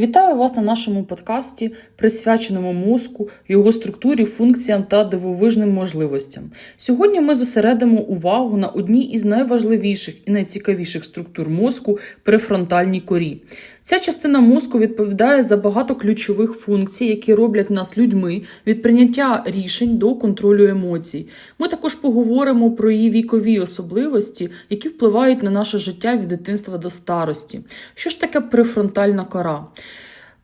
Вітаю вас на нашому подкасті, присвяченому мозку, його структурі, функціям та дивовижним можливостям. Сьогодні ми зосередимо увагу на одній із найважливіших і найцікавіших структур мозку префронтальній корі. Ця частина мозку відповідає за багато ключових функцій, які роблять нас людьми від прийняття рішень до контролю емоцій. Ми також поговоримо про її вікові особливості, які впливають на наше життя від дитинства до старості. Що ж таке префронтальна кора?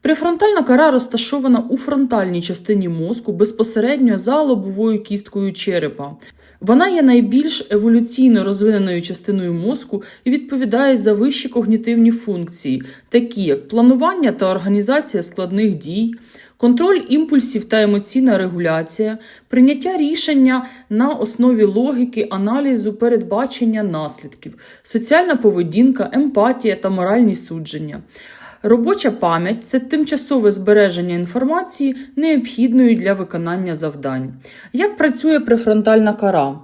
Префронтальна кора розташована у фронтальній частині мозку безпосередньо за лобовою кісткою черепа. Вона є найбільш еволюційно розвиненою частиною мозку і відповідає за вищі когнітивні функції, такі як планування та організація складних дій, контроль імпульсів та емоційна регуляція, прийняття рішення на основі логіки, аналізу, передбачення наслідків, соціальна поведінка, емпатія та моральні судження. Робоча пам'ять це тимчасове збереження інформації, необхідної для виконання завдань. Як працює префронтальна кора?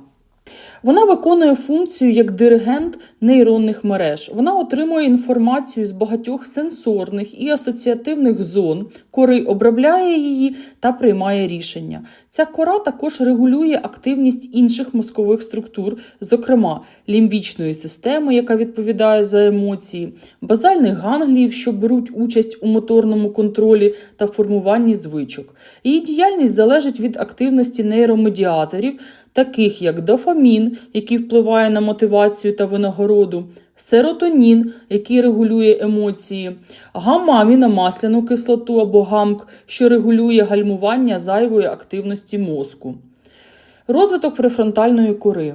Вона виконує функцію як диригент нейронних мереж. Вона отримує інформацію з багатьох сенсорних і асоціативних зон, кори обробляє її та приймає рішення. Ця кора також регулює активність інших мозкових структур, зокрема лімбічної системи, яка відповідає за емоції, базальних гангліїв, що беруть участь у моторному контролі та формуванні звичок. Її діяльність залежить від активності нейромедіаторів таких як дофамін, який впливає на мотивацію та винагороду, серотонін, який регулює емоції, гамма-аміномасляну кислоту або гамк, що регулює гальмування зайвої активності мозку. Розвиток префронтальної кори.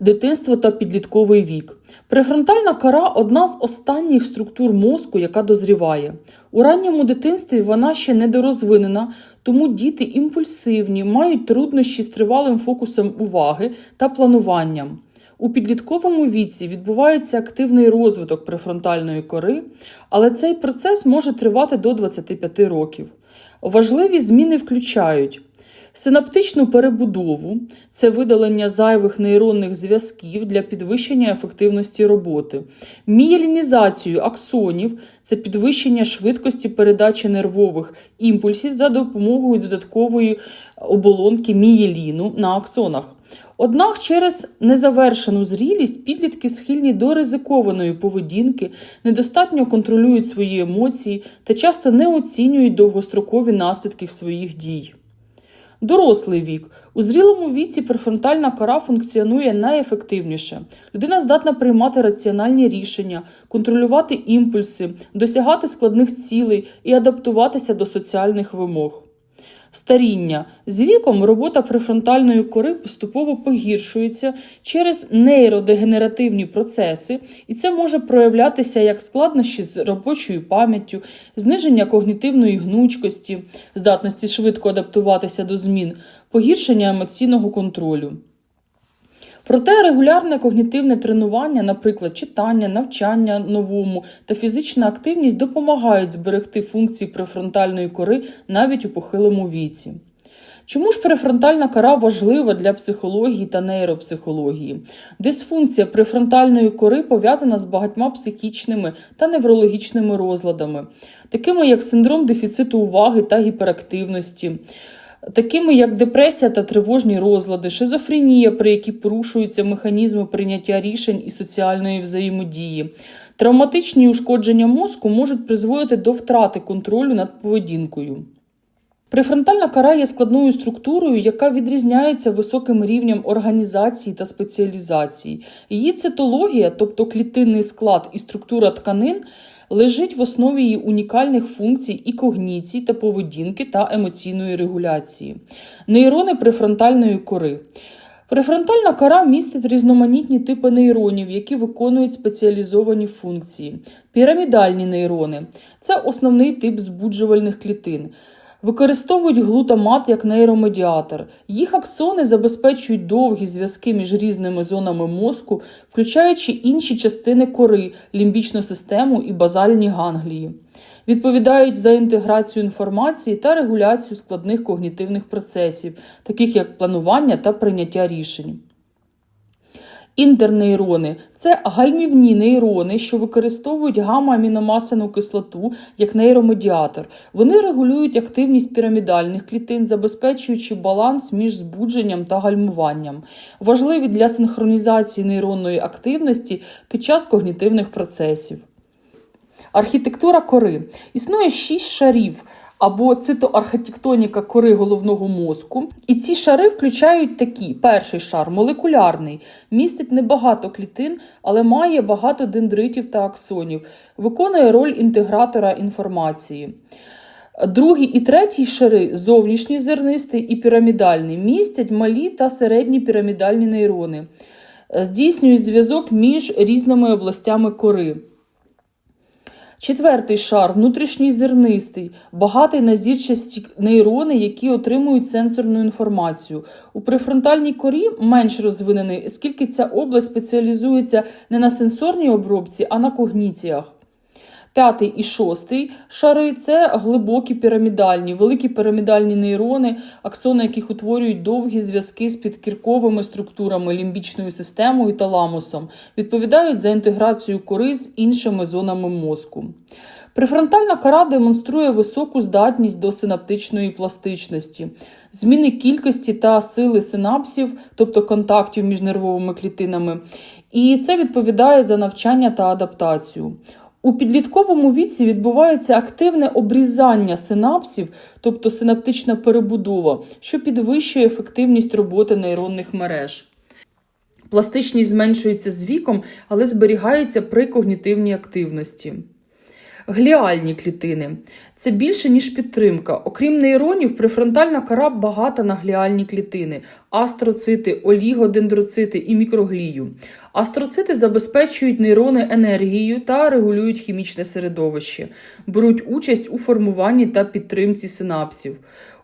Дитинство та підлітковий вік. Префронтальна кора одна з останніх структур мозку, яка дозріває. У ранньому дитинстві вона ще недорозвинена, тому діти імпульсивні, мають труднощі з тривалим фокусом уваги та плануванням. У підлітковому віці відбувається активний розвиток префронтальної кори, але цей процес може тривати до 25 років. Важливі зміни включають Синаптичну перебудову це видалення зайвих нейронних зв'язків для підвищення ефективності роботи, мієлінізацію аксонів це підвищення швидкості передачі нервових імпульсів за допомогою додаткової оболонки мієліну на аксонах. Однак через незавершену зрілість підлітки схильні до ризикованої поведінки, недостатньо контролюють свої емоції та часто не оцінюють довгострокові наслідки своїх дій. Дорослий вік. У зрілому віці префронтальна кора функціонує найефективніше. Людина здатна приймати раціональні рішення, контролювати імпульси, досягати складних цілей і адаптуватися до соціальних вимог. Старіння. З віком робота префронтальної кори поступово погіршується через нейродегенеративні процеси, і це може проявлятися як складнощі з робочою пам'яттю, зниження когнітивної гнучкості, здатності швидко адаптуватися до змін, погіршення емоційного контролю. Проте регулярне когнітивне тренування, наприклад, читання, навчання новому та фізична активність допомагають зберегти функції префронтальної кори навіть у похилому віці. Чому ж префронтальна кора важлива для психології та нейропсихології? Дисфункція префронтальної кори пов'язана з багатьма психічними та неврологічними розладами, такими як синдром дефіциту уваги та гіперактивності такими як депресія та тривожні розлади, шизофренія, при якій порушуються механізми прийняття рішень і соціальної взаємодії. Травматичні ушкодження мозку можуть призводити до втрати контролю над поведінкою. Префронтальна кора є складною структурою, яка відрізняється високим рівнем організації та спеціалізації. Її цитологія, тобто клітинний склад і структура тканин, лежить в основі її унікальних функцій і когніцій та поведінки та емоційної регуляції, нейрони префронтальної кори. Префронтальна кора містить різноманітні типи нейронів, які виконують спеціалізовані функції. Пірамідальні нейрони це основний тип збуджувальних клітин. Використовують глутамат як нейромедіатор. Їх аксони забезпечують довгі зв'язки між різними зонами мозку, включаючи інші частини кори, лімбічну систему і базальні ганглії. Відповідають за інтеграцію інформації та регуляцію складних когнітивних процесів, таких як планування та прийняття рішень. Інтернейрони це гальмівні нейрони, що використовують гамма-аміномасляну кислоту як нейромедіатор. Вони регулюють активність пірамідальних клітин, забезпечуючи баланс між збудженням та гальмуванням. Важливі для синхронізації нейронної активності під час когнітивних процесів. Архітектура кори. Існує шість шарів або цитоархітектоніка кори головного мозку. І ці шари включають такі: перший шар молекулярний, містить небагато клітин, але має багато дендритів та аксонів, виконує роль інтегратора інформації. Другий і третій шари зовнішній зернистий і пірамідальний, містять малі та середні пірамідальні нейрони, здійснюють зв'язок між різними областями кори. Четвертий шар внутрішній зернистий, багатий на зірчасті нейрони, які отримують сенсорну інформацію. У префронтальній корі менш розвинений, оскільки ця область спеціалізується не на сенсорній обробці, а на когніціях. П'ятий і шостий шари це глибокі пірамідальні, великі пірамідальні нейрони, аксони яких утворюють довгі зв'язки з підкірковими структурами, лімбічною системою та ламусом, відповідають за інтеграцію кори з іншими зонами мозку. Префронтальна кора демонструє високу здатність до синаптичної пластичності, зміни кількості та сили синапсів, тобто контактів між нервовими клітинами, і це відповідає за навчання та адаптацію. У підлітковому віці відбувається активне обрізання синапсів, тобто синаптична перебудова, що підвищує ефективність роботи нейронних мереж. Пластичність зменшується з віком, але зберігається при когнітивній активності. Гліальні клітини це більше, ніж підтримка. Окрім нейронів, префронтальна кора багата на гліальні клітини, астроцити, олігодендроцити і мікроглію. Астроцити забезпечують нейрони енергією та регулюють хімічне середовище, беруть участь у формуванні та підтримці синапсів.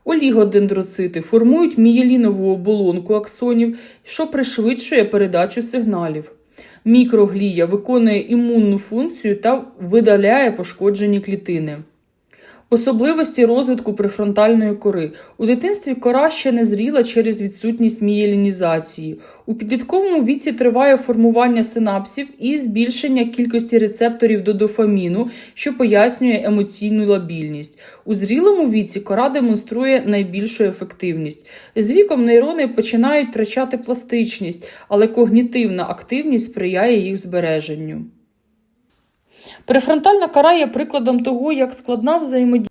Олігодендроцити формують мієлінову оболонку аксонів, що пришвидшує передачу сигналів. Мікроглія виконує імунну функцію та видаляє пошкоджені клітини. Особливості розвитку префронтальної кори. У дитинстві кора ще не зріла через відсутність мієлінізації. У підлітковому віці триває формування синапсів і збільшення кількості рецепторів до дофаміну, що пояснює емоційну лабільність. У зрілому віці кора демонструє найбільшу ефективність. З віком нейрони починають втрачати пластичність, але когнітивна активність сприяє їх збереженню. Префронтальна кара є прикладом того, як складна взаємодія.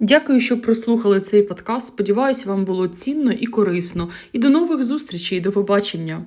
Дякую, що прослухали цей подкаст. Сподіваюсь, вам було цінно і корисно. І до нових зустрічей. До побачення!